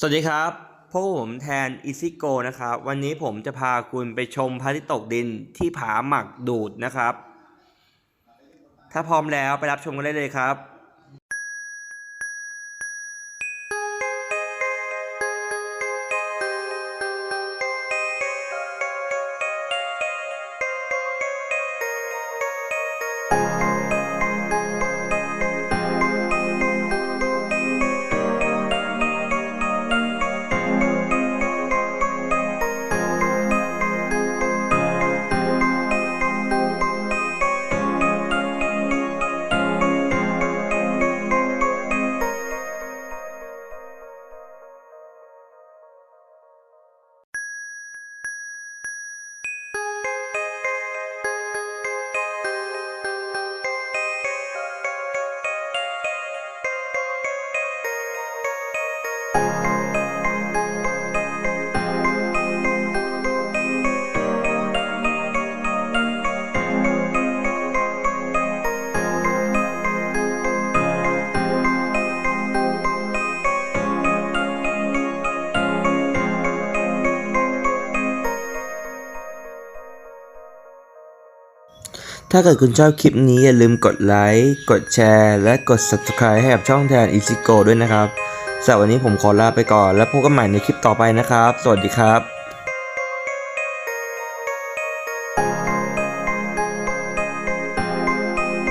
สวัสดีครับพวกผมแทนอิซิโกนะครับ วันนี้ผมจะพาคุณไปชมพระอาทิตย์ตกดินที่ผาหมักดูดนะครับ ถ้าพร้อมแล้วไปรับชมกันได้เลยครับ ถ้าเกิดคุณชอบคลิปนี้อย่าลืมกดไลค์ กดแชร์ และกด subscribe ให้กับช่องแทนอิซิโกด้วยนะครับสำหรับวันนี้ผมขอลาไปก่อน แล้วพบกันใหม่ในคลิปต่อไปนะครับ สวัสดีครับ